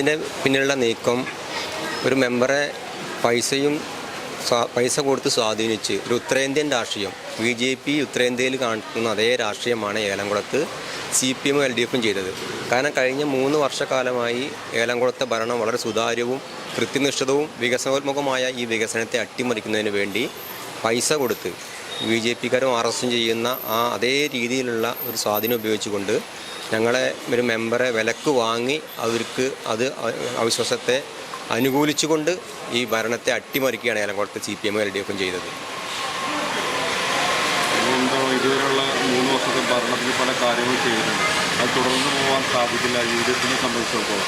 ഇതിന്റെ പിന്നിലുള്ള നീക്കം ഒരു മെമ്പറെ പൈസയും പൈസ കൊടുത്ത് സ്വാധീനിച്ച് ഒരു ഉത്തരേന്ത്യൻ രാഷ്ട്രീയം ബി ജെ പി ഉത്തരേന്ത്യയിൽ കാണിക്കുന്ന അതേ രാഷ്ട്രീയമാണ് ഏലംകുളത്ത് സി പി എമ്മും എൽ ഡി എഫും ചെയ്തത്. കാരണം കഴിഞ്ഞ മൂന്ന് വർഷക്കാലമായി ഏലംകുളത്തെ ഭരണം വളരെ സുതാര്യവും കൃത്യനിഷ്ഠതവും വികസനോന്മുഖമായ ഈ വികസനത്തെ അട്ടിമറിക്കുന്നതിന് വേണ്ടി പൈസ കൊടുത്ത് ബി ജെ പിക്കാരും ആർ എസും ചെയ്യുന്ന ആ അതേ രീതിയിലുള്ള ഒരു സ്വാധീനം ഉപയോഗിച്ചുകൊണ്ട് ഞങ്ങളെ ഒരു മെമ്പറെ വിലക്ക് വാങ്ങി അവർക്ക് അത് അവിശ്വാസത്തെ അനുകൂലിച്ചുകൊണ്ട് ഈ ഭരണത്തെ അട്ടിമറിക്കുകയാണ് ഏലംകുളത്ത് സി പി എമ്മും എൽ ഡി എഫും ചെയ്തത്. ഇതുവരെയുള്ള മൂന്ന് വർഷത്തെ ഭരണത്തിൽ പല തുടർന്ന് പോകാൻ സാധിക്കില്ല യു സംബന്ധിച്ചിടത്തോളം.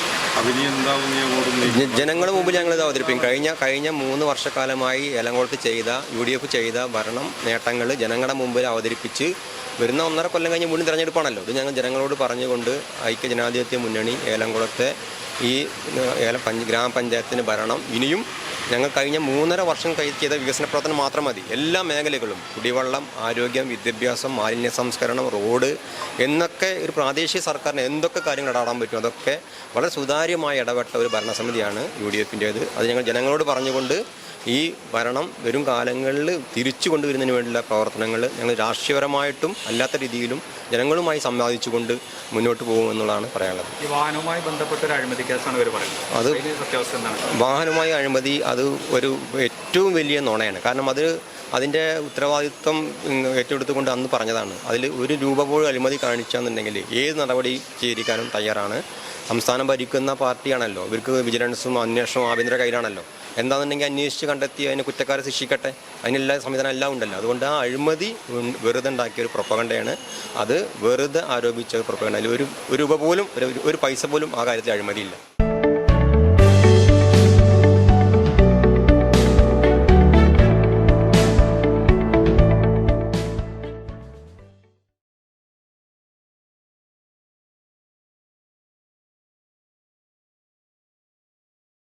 ജനങ്ങളുടെ മുമ്പിൽ ഞങ്ങൾ ഇത് അവതരിപ്പിക്കും. കഴിഞ്ഞ കഴിഞ്ഞ മൂന്ന് വർഷക്കാലമായി എലങ്കോളത്ത് ചെയ്ത യു ഡി എഫ് ചെയ്ത ഭരണം നേട്ടങ്ങൾ ജനങ്ങളുടെ മുമ്പിൽ അവതരിപ്പിച്ച് വരുന്ന ഒന്നര കൊല്ലം കഴിഞ്ഞ് വീണ്ടും തിരഞ്ഞെടുപ്പാണല്ലോ. ഇത് ഞങ്ങൾ ജനങ്ങളോട് പറഞ്ഞുകൊണ്ട് ഐക്യ ജനാധിപത്യ മുന്നണി ഏലംകുളത്തെ ഈ ഏലം പഞ്ച് ഗ്രാമപഞ്ചായത്തിന് ഭരണം. ഇനിയും ഞങ്ങൾ കഴിഞ്ഞ മൂന്നര വർഷം കഴി- ചെയ്ത വികസന പ്രവർത്തനം മാത്രം മതി. എല്ലാ മേഖലകളും കുടിവെള്ളം ആരോഗ്യം വിദ്യാഭ്യാസം മാലിന്യ സംസ്കരണം റോഡ് എന്നൊക്കെ ഒരു പ്രാദേശിക സർക്കാരിന് എന്തൊക്കെ കാര്യങ്ങൾ ഇടാൻ പറ്റും അതൊക്കെ വളരെ സുതാര്യമായി ഇടപെട്ട ഒരു ഭരണസമിതിയാണ് യു ഡി എഫിന്റേത് അത് ഞങ്ങൾ ജനങ്ങളോട് പറഞ്ഞുകൊണ്ട് ഈ ഭരണം വരും കാലങ്ങളിൽ തിരിച്ചു കൊണ്ടുവരുന്നതിന് വേണ്ടിയുള്ള പ്രവർത്തനങ്ങൾ ഞങ്ങൾ രാഷ്ട്രീയപരമായിട്ടും അല്ലാത്ത രീതിയിലും ജനങ്ങളുമായി സംവാദിച്ചുകൊണ്ട് മുന്നോട്ട് പോകുമെന്നുള്ളതാണ് പറയാനുള്ളത്. വാഹനവുമായി ബന്ധപ്പെട്ട ഒരു അഴിമതി കേസാണ് ഇവർ പറയുന്നത്. അത് വാഹനവുമായി അഴിമതി അത് ഒരു ഏറ്റവും വലിയ നുണയാണ്. കാരണം അത് അതിന്റെ ഉത്തരവാദിത്വം ഏറ്റെടുത്തുകൊണ്ട് അന്ന് പറഞ്ഞതാണ്. അതിൽ ഒരു രൂപ പോലും അഴിമതി കാണിച്ചാന്നുണ്ടെങ്കിൽ ഏത് നടപടി സ്വീകരിക്കാനും തയ്യാറാണ്. സംസ്ഥാനം ഭരിക്കുന്ന പാർട്ടിയാണല്ലോ. ഇവർക്ക് വിജിലൻസും അന്വേഷണവും ആഭ്യന്തര കയ്യിലാണല്ലോ. എന്താണെന്നുണ്ടെങ്കിൽ അന്വേഷിച്ച് കണ്ടെത്തി അതിനെ കുറ്റക്കാരെ ശിക്ഷിക്കട്ടെ. അതിനെല്ലാ സംവിധാനം എല്ലാം ഉണ്ടല്ലോ. അതുകൊണ്ട് ആ അഴിമതി വെറുതെ ഉണ്ടാക്കിയ ഒരു പ്രൊപ്പകണ്ടയാണ് അത് വെറുതെ ആരോപിച്ച പ്രൊപ്പകണ്ട അതിൽ ഒരു രൂപ പോലും ഒരു പൈസ പോലും ആ കാര്യത്തിൽ അഴിമതിയില്ല.